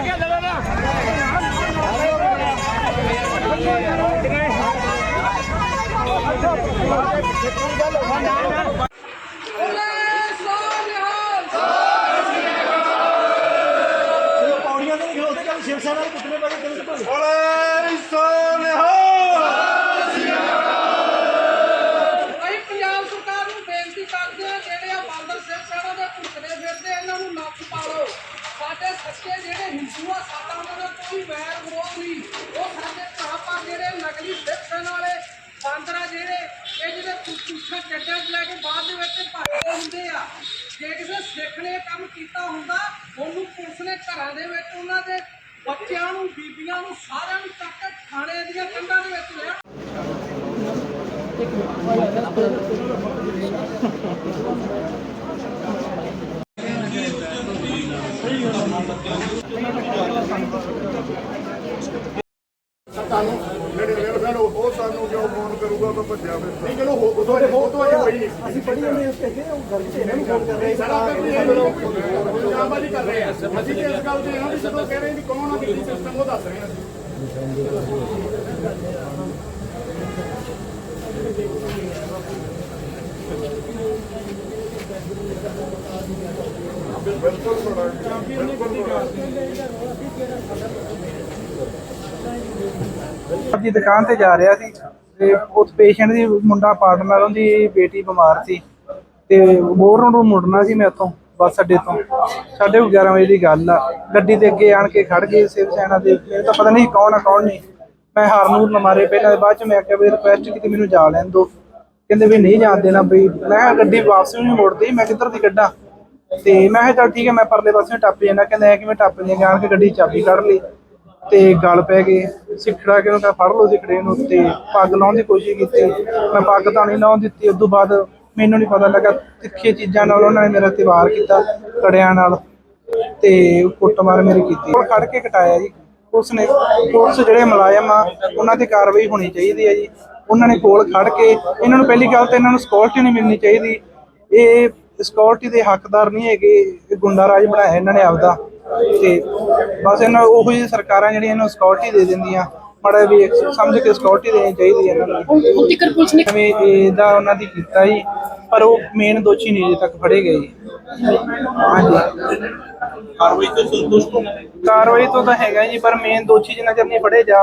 ਪੌੜੀਆਂ ਜਿਹੜੇ ਨਕਲੀ ਸਿੱਖ ਵਾਲੇ ਬਾਂਦਰ ਜਿਹੜੇ, ਇਹ ਜਿਹੜੇ ਪੁੱਛਾ ਚੱਡਾਂ 'ਚ ਲੈ ਕੇ ਬਾਅਦ ਦੇ ਵਿੱਚ ਭੱਜਦੇ ਹੁੰਦੇ ਆ। ਜੇ ਕਿਸੇ ਸਿੱਖ ਨੇ ਕੰਮ ਕੀਤਾ ਹੁੰਦਾ, ਉਹਨੂੰ ਪੁਲਿਸ ਨੇ ਘਰਾਂ ਦੇ ਵਿੱਚ ਉਹਨਾਂ ਦੇ ਬੱਚਿਆਂ ਨੂੰ, ਬੀਬੀਆਂ ਨੂੰ ਸਾਰਿਆਂ ਨੂੰ ਚੱਕ ਕੇ ਥਾਣੇ ਦੀਆਂ ਕੰਧਾਂ ਦੇ ਵਿੱਚ ਲਿਆ। ਜਿਹੜੇ ਰੇਲ ਫੈਨ ਉਹ ਸਾਨੂੰ ਜੋ ਫੋਨ ਕਰੂਗਾ ਤਾਂ ਭੱਜਿਆ ਫਿਰ ਨਹੀਂ ਚਲੋ ਉਹ ਤੋਂ ਉਹ ਤੋਂ ਅਜੇ ਹੋਈ ਨਹੀਂ ਅਸੀਂ ਪੜੀ ਜਾਂਦੇ ਉਸ ਤੇ ਉਹ ਘਰ ਚ ਇਹਨਾਂ ਨੂੰ ਫੋਨ ਕਰ ਰਹੇ ਸਾਰਾ ਕੰਮ ਜਾਮਬਾਜੀ ਕਰ ਰਹੇ ਆ। ਅਸੀਂ ਤੇ ਇਸ ਗੱਲ ਤੇ ਇਹਨਾਂ ਦੀ ਜਦੋਂ ਕਹਿ ਰਹੇ ਵੀ ਕੌਣ ਆ ਦਿੱਤੀ ਸਿਸਟਮ ਉਹ ਦੱਸ ਰਹੇ ਆ। ਅਸੀਂ ਬਿਲਕੁਲ ਤੁਹਾਡਾ ਆਪਣੀ ਦੁਕਾਨ ਤੇ ਜਾ ਰਿਹਾ ਸੀ। ਤੇ ਉਸ ਪੇਸ਼ੈਂਟ ਦੀ ਮੁੰਡਾ ਪਾਰਟਨਰ ਉਹਦੀ ਬੇਟੀ ਬਿਮਾਰ ਸੀ ਤੇ ਮੋਰ ਨੂੰ ਮੁੜਨਾ ਸੀ ਮੈਂ ਉੱਥੋਂ, ਬੱਸ ਅੱਡੇ ਤੋਂ। ਸਾਢੇ 11 ਵਜੇ ਦੀ ਗੱਲ ਆ। ਗੱਡੀ ਦੇ ਅੱਗੇ ਆਣ ਕੇ ਖੜ ਗਏ ਸਿਵ ਸੈਨਾ ਦੇ। ਮੈਨੂੰ ਤਾਂ ਪਤਾ ਨਹੀਂ ਕੌਣ ਆ, ਕੌਣ ਨਹੀਂ। ਮੈਂ ਹਾਰਨੂਰ ਨ ਮਾਰੇ ਪਹਿਲਾਂ, ਬਾਅਦ ਚ ਮੈਂ ਆਖਿਆ ਵੀ ਰਿਕੁਐਸਟ ਕੀਤੀ, ਮੈਨੂੰ ਜਾ ਲੈਣ ਦੋ। ਕਹਿੰਦੇ ਵੀ ਨਹੀਂ ਜਾਣ ਦੇਣਾ ਬਈ ਮੈਂ ਕਿਹਾ ਗੱਡੀ ਵਾਪਸ ਵੀ ਨਹੀਂ ਮੁੜਦੀ, ਮੈਂ ਕਿੱਧਰ ਦੀ ਕੱਢਾਂ? ਤੇ ਮੈਂ ਕਿਹਾ ਚੱਲ ਠੀਕ ਹੈ ਮੈਂ ਪਰਲੇ ਪਾਸੇ ਟੱਪ ਜਾਣਾ ਕਹਿੰਦੇ ਕਿ ਮੈਂ ਟੱਪ ਨਹੀਂ ਆਣ ਕੇ ਗੱਡੀ ਚਾਬੀ ਕੱਢ ਲਈ। ਤੇ ਗਲ ਪੈ ਗਏ ਸਿੱਖੜਾ ਕਿ ਉਹਨੂੰ ਕਿਹਾ ਫੜ ਲਓ ਸਿੱਖੜੇ ਨੂੰ ਤੇ ਪੱਗ ਲਾਉਣ ਦੀ ਕੋਸ਼ਿਸ਼ ਕੀਤੀ। ਮੈਂ ਪੱਗ ਤਾਂ ਨਹੀਂ ਲਾਉਣ ਦਿੱਤੀ ਉਸ ਤੋਂ ਬਾਅਦ ਮੈਨੂੰ ਨਹੀਂ ਪਤਾ ਲੱਗਾ ਤਿੱਖੀ ਚੀਜ਼ਾਂ ਨਾਲ ਉਹਨਾਂ ਨੇ ਮੇਰਾ ਤਿਵਾਰ ਕੀਤਾ, ਕੜਿਆਂ ਨਾਲ ਤੇ ਕੁੱਟਮਾਰ ਮੇਰੀ ਕੀਤੀ। ਉਹ ਖੜ ਕੇ ਕਟਾਇਆ ਜੀ। ਉਸ ਨੇ, ਪੁਲਿਸ ਜਿਹੜੇ ਮੁਲਾਜ਼ਮ ਆ, ਉਹਨਾਂ ਤੇ ਕਾਰਵਾਈ ਹੋਣੀ ਚਾਹੀਦੀ ਹੈ ਜੀ। ਉਹਨਾਂ ਨੇ ਕੋਲ ਖੜ ਕੇ, ਇਹਨਾਂ ਨੂੰ ਪਹਿਲੀ ਗੱਲ ਤਾਂ ਇਹਨਾਂ ਨੂੰ ਸਕਿਉਰਟੀ ਨਹੀਂ ਮਿਲਣੀ ਚਾਹੀਦੀ। ਇਹ ਸਕਿਉਰਟੀ ਦੇ ਹੱਕਦਾਰ ਨਹੀਂ ਹੈਗੇ, ਇਹ ਗੁੰਡਾ ਰਾਜ ਬਣਾਇਆ ਇਹਨਾਂ ਨੇ ਆਪਦਾ। ਤੇ ਬਸ ਇਹਨਾਂ ਉਹੋ ਜਿਹੀ ਸਰਕਾਰਾਂ ਜਿਹੜੀਆਂ ਇਹਨਾਂ ਨੂੰ ਸਕਿਉਰਟੀ ਦੇ ਦਿੰਦੀਆਂ ਮਾੜਾ ਵੀ ਸਮਝ ਕੇ ਸਕਿਉਰਟੀ ਦੇਣੀ ਚਾਹੀਦੀ ਹੈ ਇਹਨਾਂ ਨੂੰ। ਹੁਣ ਤੱਕ ਪੁਲਿਸ ਨੇ ਐਵੇਂ ਇਹਦਾ ਉਹਨਾਂ ਦੀ ਕੀਤਾ ਜੀ ਪਰ ਉਹ ਮੇਨ ਦੋਸ਼ੀ ਨਹੀਂ ਅਜੇ ਤੱਕ ਫੜੇ ਗਏ ਜੀ। ਹਾਂਜੀ। ਕਾਰਵਾਈ ਤੋਂ ਸੰਤੁਸ਼ਟ ਹੋ ਕਾਰਵਾਈ ਤੋਂ ਤਾਂ ਹੈਗਾ ਜੀ ਪਰ ਮੇਨ ਦੋਸ਼ੀ ਜਿੰਨਾ ਚਿਰ ਨਹੀਂ ਫੜੇ ਜਾ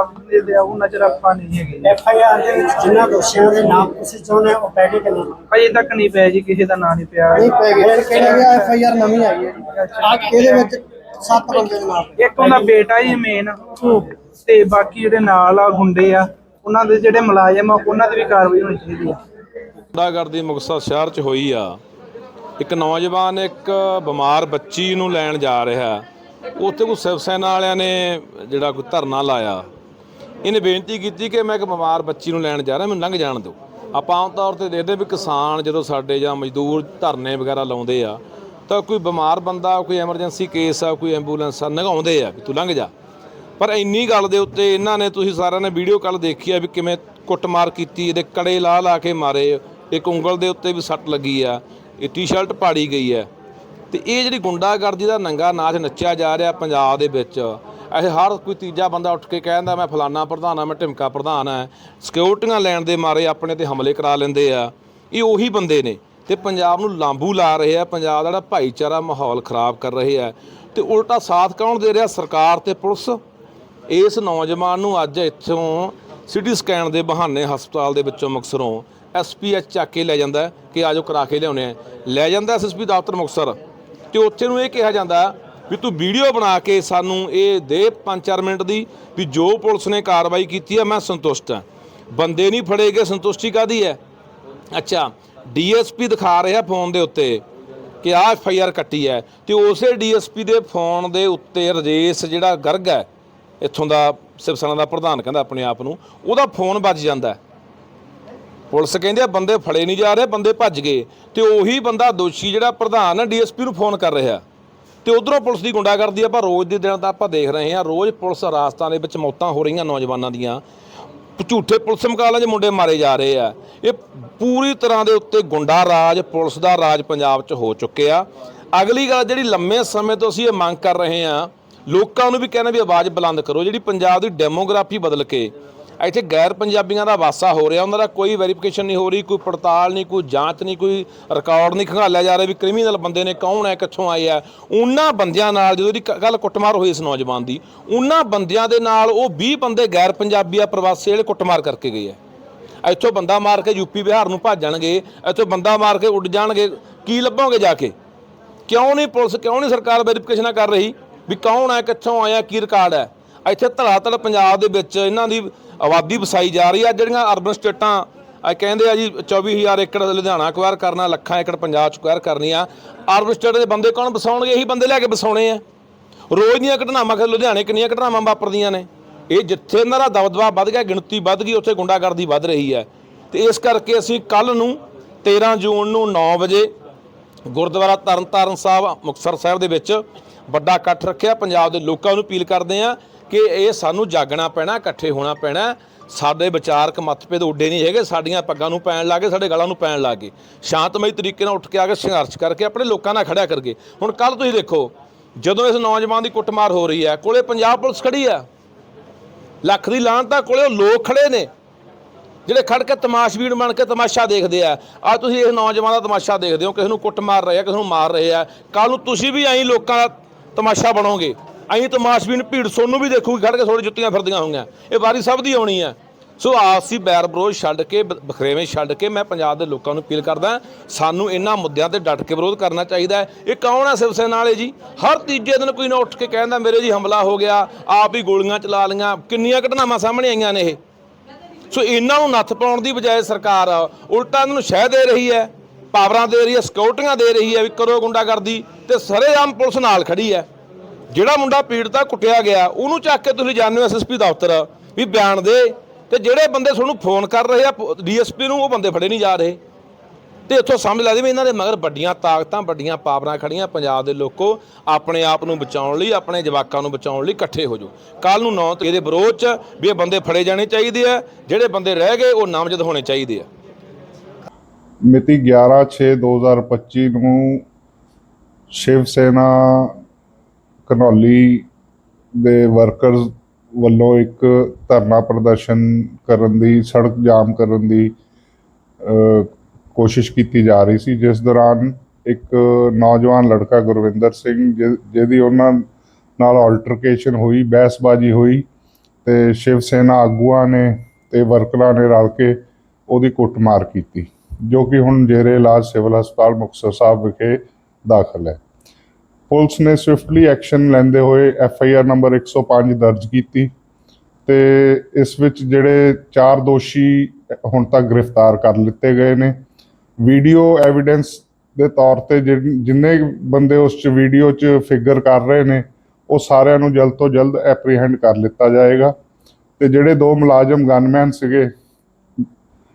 ਉਹਨਾਂ ਚਿਰ ਆਪਾਂ ਨਹੀਂ ਹੈਗੇ। ਐਫ ਆਈ ਆਰ ਦੇ ਵਿੱਚ ਜਿਨ੍ਹਾਂ ਦੋਸ਼ੀਆਂ ਦੇ ਨਾਮ ਤੁਸੀਂ ਚਾਹੁੰਦੇ ਹੋ ਉਹ ਪੈ ਗਏ ਕਿ ਨਹੀਂ? ਅਜੇ ਤੱਕ ਨਹੀਂ ਪਿਆ ਜੀ ਕਿਸੇ ਦਾ ਨਾਂ ਨਹੀਂ ਪਿਆ। ਨਹੀਂ ਪੈ ਗਏ। ਕਿਹੜੇ ਵੀ ਐਫ ਆਈ ਆਰ ਨਵੀਂ ਆਈ ਹੈ ਜੀ। ਇਹਦੇ ਵਿੱਚ ਸੱਤ ਬੰਦੇ ਦੇ ਨਾਮ ਇੱਕ ਉਹਦਾ ਬੇਟਾ ਜੀ ਮੇਨ ਤੇ ਬਾਕੀ ਜਿਹੜੇ ਨਾਲ ਆ ਗੁੰਡੇ ਆ ਉਹਨਾਂ ਦੇ ਜਿਹੜੇ ਮੁਲਾਜ਼ਮ ਆ ਉਹਨਾਂ ਦੀ ਵੀ ਕਾਰਵਾਈ ਹੋਣੀ ਚਾਹੀਦੀ ਆ। ਗੁੰਡਾਗਰਦੀ ਮੁਕਤਸਰ ਸ਼ਹਿਰ 'ਚ ਹੋਈ ਆ। ਇੱਕ ਨੌਜਵਾਨ ਇੱਕ ਬਿਮਾਰ ਬੱਚੀ ਨੂੰ ਲੈਣ ਜਾ ਰਿਹਾ। ਉੱਥੇ ਕੋਈ ਸਿਵ ਸੈਨਾ ਵਾਲਿਆਂ ਨੇ ਜਿਹੜਾ ਕੋਈ ਧਰਨਾ ਲਾਇਆ। ਇਹਨੇ ਬੇਨਤੀ ਕੀਤੀ ਕਿ ਮੈਂ ਇੱਕ ਬਿਮਾਰ ਬੱਚੀ ਨੂੰ ਲੈਣ ਜਾ ਰਿਹਾ ਮੈਨੂੰ ਲੰਘ ਜਾਣ ਦਿਓ। ਆਪਾਂ ਆਮ ਤੌਰ ਤੇ ਦੇਖਦੇ ਵੀ ਕਿਸਾਨ ਜਦੋਂ ਸਾਡੇ ਜਾਂ ਮਜ਼ਦੂਰ ਧਰਨੇ ਵਗੈਰਾ ਲਾਉਂਦੇ ਆ ਤਾਂ ਕੋਈ ਬਿਮਾਰ ਬੰਦਾ, ਕੋਈ ਐਮਰਜੈਂਸੀ ਕੇਸ ਆ, ਕੋਈ ਐਂਬੂਲੈਂਸ ਆ, ਨਗਾਉਂਦੇ ਆ ਵੀ ਤੂੰ ਲੰਘ ਜਾ। ਪਰ ਇੰਨੀ ਗੱਲ ਦੇ ਉੱਤੇ ਇਹਨਾਂ ਨੇ, ਤੁਸੀਂ ਸਾਰਿਆਂ ਨੇ ਵੀਡੀਓ ਕੱਲ ਦੇਖੀ ਆ ਵੀ ਕਿਵੇਂ ਕੁੱਟਮਾਰ ਕੀਤੀ, ਇਹਦੇ ਕੜੇ ਲਾ ਲਾ ਕੇ ਮਾਰੇ। ਇੱਕ ਉਂਗਲ ਦੇ ਉੱਤੇ ਵੀ ਸੱਟ ਲੱਗੀ ਆ, ਇਹ ਟੀ-ਸ਼ਰਟ ਪਾੜੀ ਗਈ ਹੈ ਤੇ ਇਹ ਜਿਹੜੀ ਗੁੰਡਾਗਰਦੀ ਦਾ ਨੰਗਾ ਨਾਚ ਨੱਚਿਆ ਜਾ ਰਿਹਾ ਪੰਜਾਬ ਦੇ ਵਿੱਚ, ਇਹ ਹਰ ਕੋਈ ਤੀਜਾ ਬੰਦਾ ਉੱਠ ਕੇ ਕਹਿੰਦਾ, ਮੈਂ ਫਲਾਨਾ ਪ੍ਰਧਾਨ ਆ, ਮੈਂ ਢਿਮਕਾ ਪ੍ਰਧਾਨ ਆ। ਸਿਕਿਉਰਟੀਆਂ ਲੈਣ ਦੇ ਮਾਰੇ, ਆਪਣੇ ਤੇ ਹਮਲੇ ਕਰਾ ਲੈਂਦੇ ਆ। ਇਹ ਉਹੀ ਬੰਦੇ ਨੇ। ਤੇ ਪੰਜਾਬ ਨੂੰ ਲਾਂਬੂ ਲਾ ਰਹੇ ਆ, ਪੰਜਾਬ ਦਾ ਜਿਹੜਾ ਭਾਈਚਾਰਾ ਮਾਹੌਲ ਖਰਾਬ ਕਰ ਰਹੇ ਆ। ਤੇ ਉਲਟਾ ਸਾਥ ਕੌਣ ਦੇ ਰਿਹਾ? ਸਰਕਾਰ ਤੇ ਪੁਲਿਸ। ਇਸ ਨੌਜਵਾਨ ਨੂੰ ਅੱਜ ਇੱਥੋਂ ਸਿਟੀ ਸਕੈਨ ਦੇ ਬਹਾਨੇ ਹਸਪਤਾਲ ਦੇ ਵਿੱਚੋਂ ਮੁਕਤਸਰੋਂ ਐਸਪੀਐਚ ਚੱਕ ਕੇ ਲੈ ਜਾਂਦਾ ਹੈ ਕਿ ਆਜੋ ਕਰਾ ਕੇ ਲਿਆਉਣੇ ਆ। ਲੈ ਜਾਂਦਾ ਐਸਐਸਪੀ ਦਫ਼ਤਰ ਮੁਕਤਸਰ ਤੇ ਉੱਥੇ ਨੂੰ ਇਹ ਕਿਹਾ ਜਾਂਦਾ ਵੀ ਤੂੰ ਵੀਡੀਓ ਬਣਾ ਕੇ ਸਾਨੂੰ ਇਹ ਦੇ 5-4 ਮਿੰਟ ਦੀ ਵੀ ਜੋ ਪੁਲਿਸ ਨੇ ਕਾਰਵਾਈ ਕੀਤੀ ਹੈ ਮੈਂ ਸੰਤੁਸ਼ਟ ਹਾਂ। ਬੰਦੇ ਨਹੀਂ ਫੜੇ ਗਏ, ਸੰਤੁਸ਼ਟੀ ਕਾਦੀ ਹੈ? ਅੱਛਾ ਡੀਐਸਪੀ ਦਿਖਾ ਰਿਹਾ ਫੋਨ ਦੇ ਉੱਤੇ ਕਿ ਆਹ ਐਫ ਆਈ ਆਰ ਕੱਟੀ ਹੈ ਤੇ ਉਸੇ ਡੀਐਸਪੀ ਦੇ ਫੋਨ ਦੇ ਉੱਤੇ ਰਜੇਸ਼ ਜਿਹੜਾ ਗਰਗ ਹੈ, ਇੱਥੋਂ ਦਾ ਸਿਵ ਸੈਨਾ ਦਾ ਪ੍ਰਧਾਨ ਕਹਿੰਦਾ ਆਪਣੇ ਆਪ ਨੂੰ, ਉਹਦਾ ਫੋਨ ਵੱਜ ਜਾਂਦਾ ਪੁਲਿਸ ਕਹਿੰਦੇ ਆ, ਬੰਦੇ ਫੜੇ ਨਹੀਂ ਜਾ ਰਹੇ, ਬੰਦੇ ਭੱਜ ਗਏ ਤੇ ਉਹੀ ਬੰਦਾ ਦੋਸ਼ੀ ਜਿਹੜਾ ਪ੍ਰਧਾਨ ਹੈ, ਡੀਐਸਪੀ ਨੂੰ ਫੋਨ ਕਰ ਰਿਹਾ। ਤੇ ਉਧਰੋਂ ਪੁਲਿਸ ਦੀ ਗੁੰਡਾਗਰਦੀ ਆਪਾਂ ਰੋਜ਼ ਦੇ ਦਿਨ ਤਾਂ ਆਪਾਂ ਦੇਖ ਰਹੇ ਹਾਂ, ਰੋਜ਼ ਪੁਲਿਸ ਰਾਸਤਾਂ ਦੇ ਵਿੱਚ ਮੌਤਾਂ ਹੋ ਰਹੀਆਂ ਨੌਜਵਾਨਾਂ ਦੀਆਂ। ਝੂਠੇ ਪੁਲਿਸ ਮੁਕਾਬਲੇ 'ਚ ਮੁੰਡੇ ਮਾਰੇ ਜਾ ਰਹੇ ਆ। ਇਹ ਪੂਰੀ ਤਰ੍ਹਾਂ ਦੇ ਉੱਤੇ ਗੁੰਡਾ ਰਾਜ ਪੁਲਿਸ ਦਾ ਰਾਜ ਪੰਜਾਬ 'ਚ ਹੋ ਚੁੱਕਿਆ ਅਗਲੀ ਗੱਲ ਜਿਹੜੀ ਲੰਮੇ ਸਮੇਂ ਤੋਂ ਅਸੀਂ ਇਹ ਮੰਗ ਕਰ ਰਹੇ ਆ, ਲੋਕਾਂ ਨੂੰ ਵੀ ਕਹਿੰਦੇ ਵੀ ਆਵਾਜ਼ ਬੁਲੰਦ ਕਰੋ। ਜਿਹੜੀ ਪੰਜਾਬ ਦੀ ਡੈਮੋਗ੍ਰਾਫੀ ਬਦਲ ਕੇ ਇੱਥੇ ਗੈਰ ਪੰਜਾਬੀਆਂ ਦਾ ਵਾਸਾ ਹੋ ਰਿਹਾ, ਉਹਨਾਂ ਦਾ ਕੋਈ ਵੈਰੀਫਿਕੇਸ਼ਨ ਨਹੀਂ ਹੋ ਰਹੀ, ਕੋਈ ਪੜਤਾਲ ਨਹੀਂ, ਕੋਈ ਜਾਂਚ ਨਹੀਂ, ਕੋਈ ਰਿਕਾਰਡ ਨਹੀਂ ਖੰਗਾਲਿਆ ਜਾ ਰਿਹਾ ਵੀ ਕ੍ਰਿਮੀਨਲ ਬੰਦੇ ਨੇ ਕੌਣ ਹੈ, ਕਿੱਥੋਂ ਆਏ ਆ। ਉਹਨਾਂ ਬੰਦਿਆਂ ਨਾਲ, ਜਦੋਂ ਦੀ ਗੱਲ ਕੁੱਟਮਾਰ ਹੋਈ ਇਸ ਨੌਜਵਾਨ ਦੀ, ਉਹਨਾਂ ਬੰਦਿਆਂ ਦੇ ਨਾਲ ਉਹ 20 ਬੰਦੇ ਗੈਰ ਪੰਜਾਬੀ ਆ, ਪ੍ਰਵਾਸੀ ਜਿਹੜੇ ਕੁੱਟਮਾਰ ਕਰਕੇ ਗਏ ਆ। ਇੱਥੋਂ ਬੰਦਾ ਮਾਰ ਕੇ ਯੂਪੀ ਬਿਹਾਰ ਨੂੰ ਭੱਜ ਜਾਣਗੇ ਇੱਥੋਂ ਬੰਦਾ ਮਾਰ ਕੇ ਉੱਡ ਜਾਣਗੇ, ਕੀ ਲੱਭੋਗੇ ਜਾ ਕੇ? ਕਿਉਂ ਨਹੀਂ ਪੁਲਿਸ, ਕਿਉਂ ਨਹੀਂ ਸਰਕਾਰ ਵੈਰੀਫਿਕੇਸ਼ਨਾਂ ਕਰ ਰਹੀ ਵੀ ਕੌਣ ਹੈ, ਕਿੱਥੋਂ ਆਇਆ, ਕੀ ਰਿਕਾਰਡ ਹੈ? ਇੱਥੇ ਧੜਾਧੜ ਪੰਜਾਬ ਦੇ ਵਿੱਚ ਇਹਨਾਂ ਦੀ ਆਬਾਦੀ ਵਸਾਈ ਜਾ ਰਹੀ ਆ। ਜਿਹੜੀਆਂ ਅਰਬਨ ਸਟੇਟਾਂ ਆ ਕਹਿੰਦੇ ਆ ਜੀ 24000 ਏਕੜ ਲੁਧਿਆਣਾ ਅਕਵਾਇਰ ਕਰਨਾ, ਲੱਖਾਂ ਏਕੜ ਪੰਜਾਬ ਚ ਅਕਵਾਇਰ ਕਰਨੀ ਆ। ਅਰਬਨ ਸਟੇਟ ਦੇ ਬੰਦੇ ਕੌਣ ਵਸਾਉਣਗੇ? ਇਹੀ ਬੰਦੇ ਲੈ ਕੇ ਵਸਾਉਣੇ ਆ। ਰੋਜ਼ ਦੀਆਂ ਘਟਨਾਵਾਂ ਕਿ ਲੁਧਿਆਣੇ ਕਿੰਨੀਆਂ ਘਟਨਾਵਾਂ ਵਾਪਰਦੀਆਂ ਨੇ। ਇਹ ਜਿੱਥੇ ਇਹਨਾਂ ਦਾ ਦਬਦਬਾ ਵੱਧ ਗਿਆ, ਗਿਣਤੀ ਵੱਧ ਗਈ, ਉੱਥੇ ਗੁੰਡਾਗਰਦੀ ਵੱਧ ਰਹੀ ਹੈ। ਤੇ ਇਸ ਕਰਕੇ ਅਸੀਂ ਕੱਲ ਨੂੰ 13 ਜੂਨ ਨੂੰ 9 ਵਜੇ ਗੁਰਦੁਆਰਾ ਤਰਨਤਾਰਨ ਸਾਹਿਬ, ਮੁਕਤਸਰ ਸਾਹਿਬ ਦੇ ਵਿੱਚ ਵੱਡਾ ਇਕੱਠ ਰੱਖਿਆ। ਪੰਜਾਬ ਦੇ ਲੋਕਾਂ ਨੂੰ ਅਪੀਲ ਕਰਦੇ ਆ ਕਿ ਇਹ ਸਾਨੂੰ ਜਾਗਣਾ ਪੈਣਾ, ਇਕੱਠੇ ਹੋਣਾ ਪੈਣਾ। ਸਾਡੇ ਵਿਚਾਰਕ ਮਤਭੇਦ ਉੱਡੇ ਨਹੀਂ ਹੈਗੇ, ਸਾਡੀਆਂ ਪੱਗਾਂ ਨੂੰ ਪੈਣ ਲੱਗੇ, ਸਾਡੇ ਗਲਾਂ ਨੂੰ ਪੈਣ ਲੱਗੇ। ਸ਼ਾਂਤਮਈ ਤਰੀਕੇ ਨਾਲ ਉੱਠ ਕੇ ਆ ਕੇ ਸੰਘਰਸ਼ ਕਰਕੇ ਆਪਣੇ ਲੋਕਾਂ ਨਾਲ ਖੜਿਆ ਕਰਗੇ। ਹੁਣ ਕੱਲ ਤੁਸੀਂ ਦੇਖੋ, ਜਦੋਂ ਇਸ ਨੌਜਵਾਨ ਦੀ ਕੁੱਟਮਾਰ ਹੋ ਰਹੀ ਹੈ, ਕੋਲੇ ਪੰਜਾਬ ਪੁਲਿਸ ਖੜੀ ਆ ਲੱਖ ਦੀ ਲਾਹਨਤ ਕੋਲੇ ਲੋਕ ਖੜੇ ਨੇ, ਜਿਹੜੇ ਖੜ ਕੇ ਤਮਾਸ਼ਬੀਨ ਬਣ ਕੇ ਤਮਾਸ਼ਾ ਦੇਖਦੇ ਆ। ਆ ਤੁਸੀਂ ਇਸ ਨੌਜਵਾਨ ਦਾ ਤਮਾਸ਼ਾ ਦੇਖਦੇ ਹੋ, ਕਿਸੇ ਨੂੰ ਕੁੱਟ ਮਾਰ ਰਹੇ ਆ, ਕਿਸੇ ਨੂੰ ਮਾਰ ਰਹੇ ਆ। ਕੱਲ ਨੂੰ ਤੁਸੀਂ ਵੀ ਐਂ ਲੋਕਾਂ ਦਾ ਤਮਾਸ਼ਾ ਬਣੋਗੇ। ਐਂ ਤਮਾਸ਼ਬੀਨ ਭੀੜ ਸੋਨੂੰ ਵੀ ਦੇਖੂਗੀ, ਖੜ ਕੇ ਥੋੜੀ ਜੁੱਤੀਆਂ ਫਿਰਦੀਆਂ ਹੋਣਗੀਆਂ। ਇਹ ਵਾਰੀ ਸਭ ਦੀ ਆਉਣੀ ਹੈ। ਸੋ ਆਪਸੀ ਬੈਰ ਵਿਰੋਧ ਛੱਡ ਕੇ ਬਖਰੇਵੇਂ ਛੱਡ ਕੇ ਮੈਂ ਪੰਜਾਬ ਦੇ ਲੋਕਾਂ ਨੂੰ ਅਪੀਲ ਕਰਦਾ ਸਾਨੂੰ ਇਹਨਾਂ ਮੁੱਦਿਆਂ ਤੇ ਡਟ ਕੇ ਵਿਰੋਧ ਕਰਨਾ ਚਾਹੀਦਾ ਹੈ। ਇਹ ਕੌਣ ਹੈ ਸ਼ਿਵ ਸੈਨਾ ਵਾਲੇ ਜੀ? ਹਰ ਤੀਜੇ ਦਿਨ ਕੋਈ ਨਾ ਉੱਠ ਕੇ ਕਹਿੰਦਾ, ਮੇਰੇ ਜੀ ਹਮਲਾ ਹੋ ਗਿਆ, ਆਪ ਹੀ ਗੋਲੀਆਂ ਚਲਾ ਲਈਆਂ। ਕਿੰਨੀਆਂ ਘਟਨਾਵਾਂ ਸਾਹਮਣੇ ਆਈਆਂ ਨੇ ਇਹ? ਸੋ ਇਹਨਾਂ ਨੂੰ ਨੱਥ ਪਾਉਣ ਦੀ ਬਜਾਏ ਸਰਕਾਰ ਉਲਟਾ ਇਹਨਾਂ ਨੂੰ ਸ਼ਹਿ ਦੇ ਰਹੀ ਹੈ, ਪਾਵਰਾਂ ਦੇ ਰਹੀ ਹੈ, ਸਿਕਿਉਰਟੀਆਂ ਦੇ ਰਹੀ ਹੈ ਵੀ ਕਰੋ ਗੁੰਡਾਗਰਦੀ ਤੇ ਸਰੇਆਮ ਪੁਲਿਸ ਨਾਲ ਖੜੀ ਹੈ। ਜਿਹੜਾ ਮੁੰਡਾ ਪੀੜਤਾ ਕੁੱਟਿਆ ਗਿਆ, ਉਹਨੂੰ ਚੱਕ ਕੇ ਤੁਸੀਂ ਜਾਣਦੇ ਹੋ ਐਸਐਸਪੀ ਦਫ਼ਤਰ, ਵੀ ਬਿਆਨ ਦੇ, ਤੇ ਜਿਹੜੇ ਬੰਦੇ ਤੁਹਾਨੂੰ ਫੋਨ ਕਰ ਰਹੇ ਆ ਡੀਐਸਪੀ ਨੂੰ, ਉਹ ਬੰਦੇ ਫੜੇ ਨਹੀਂ ਜਾ ਰਹੇ। ਤੇ ਇੱਥੋਂ ਸਮਝ ਲੱਗਦੀ ਵੀ ਇਹਨਾਂ ਦੇ ਮਗਰ ਵੱਡੀਆਂ ਤਾਕਤਾਂ, ਵੱਡੀਆਂ ਪਾਵਰਾਂ ਖੜੀਆਂ ਪੰਜਾਬ ਦੇ ਲੋਕੋ, ਆਪਣੇ ਆਪ ਨੂੰ ਬਚਾਉਣ ਲਈ, ਆਪਣੇ ਜਵਾਕਾਂ ਨੂੰ ਬਚਾਉਣ ਲਈ ਇਕੱਠੇ ਹੋ ਜਾਓ। ਕੱਲ ਨੂੰ ਨੌ ਇਹਦੇ ਵਿਰੋਧ ਚ ਵੀ ਇਹ ਬੰਦੇ ਫੜੇ ਜਾਣੇ ਚਾਹੀਦੇ ਆ, ਜਿਹੜੇ ਬੰਦੇ ਰਹਿ ਗਏ, ਉਹ ਨਾਮਜ਼ਦ ਹੋਣੇ ਚਾਹੀਦੇ ਆ। ਮਿਤੀ 11/6/2025 ਨੂੰ ਸ਼ਿਵ ਸੈਨਾ ਘਨੌਲੀ ਦੇ ਵਰਕਰਜ਼ ਵੱਲੋਂ ਇੱਕ ਧਰਨਾ ਪ੍ਰਦਰਸ਼ਨ ਕਰਨ ਦੀ, ਸੜਕ ਜਾਮ ਕਰਨ ਦੀ ਕੋਸ਼ਿਸ਼ ਕੀਤੀ ਜਾ ਰਹੀ ਸੀ, ਜਿਸ ਦੌਰਾਨ ਇੱਕ ਨੌਜਵਾਨ ਲੜਕਾ ਗੁਰਵਿੰਦਰ ਸਿੰਘ, ਜਿ- ਜਿਹਦੀ ਉਹਨਾਂ ਨਾਲ ਆਲਟਰਕੇਸ਼ਨ ਹੋਈ, ਬਹਿਸਬਾਜ਼ੀ ਹੋਈ ਤੇ ਸ਼ਿਵ ਸੈਨਾ ਆਗੂਆਂ ਨੇ ਤੇ ਵਰਕਰਾਂ ਨੇ ਰਲ ਕੇ ਉਹਦੀ ਕੁੱਟਮਾਰ ਕੀਤੀ, ਜੋ ਕਿ ਹੁਣ ਜੇਰੇ ਇਲਾਜ ਸਿਵਲ ਹਸਪਤਾਲ ਮੁਕਤਸਰ ਸਾਹਿਬ ਵਿਖੇ ਦਾਖਲ ਹੈ। ਪੁਲਿਸ ਨੇ ਸਵਿਫਟਲੀ ਐਕਸ਼ਨ ਲੈਂਦੇ ਹੋਏ ਐਫ ਆਈ ਆਰ ਨੰਬਰ 105 ਦਰਜ ਕੀਤੀ ਤੇ ਇਸ ਵਿੱਚ ਜਿਹੜੇ ਚਾਰ ਦੋਸ਼ੀ ਹੁਣ ਤੱਕ ਗ੍ਰਿਫਤਾਰ ਕਰ ਲਿੱਤੇ ਗਏ ਨੇ। ਵੀਡੀਓ ਐਵੀਡੈਂਸ ਦੇ ਤੌਰ ਤੇ ਜਿਨ- ਜਿੰਨੇ ਬੰਦੇ ਉਸ ਚ ਵੀਡੀਓ ਚ ਫਿਗਰ ਕਰ ਰਹੇ ਨੇ, ਉਹ ਸਾਰਿਆਂ ਨੂੰ ਜਲਦ ਤੋਂ ਜਲਦ ਐਪਰੀਹੈਂਡ ਕਰ ਲਿੱਤਾ ਜਾਏਗਾ। ਤੇ ਜਿਹੜੇ ਦੋ ਮੁਲਾਜ਼ਮ ਗਨਮੈਨ ਸੀਗੇ,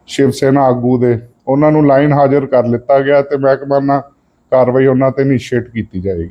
ਸ਼ਿਵ ਸੈਨਾ ਆਗੂ ਦੇ, ਉਹਨਾਂ ਨੂੰ ਲਾਈਨ ਹਾਜ਼ਰ ਕਰ ਲਿੱਤਾ ਗਿਆ ਤੇ ਮਹਿਕਮਾ ਨਾਲ ਕਾਰਵਾਈ ਉਹਨਾਂ ਤੇ ਇਨੀਸ਼ੀਏਟ ਕੀਤੀ ਜਾਏਗੀ।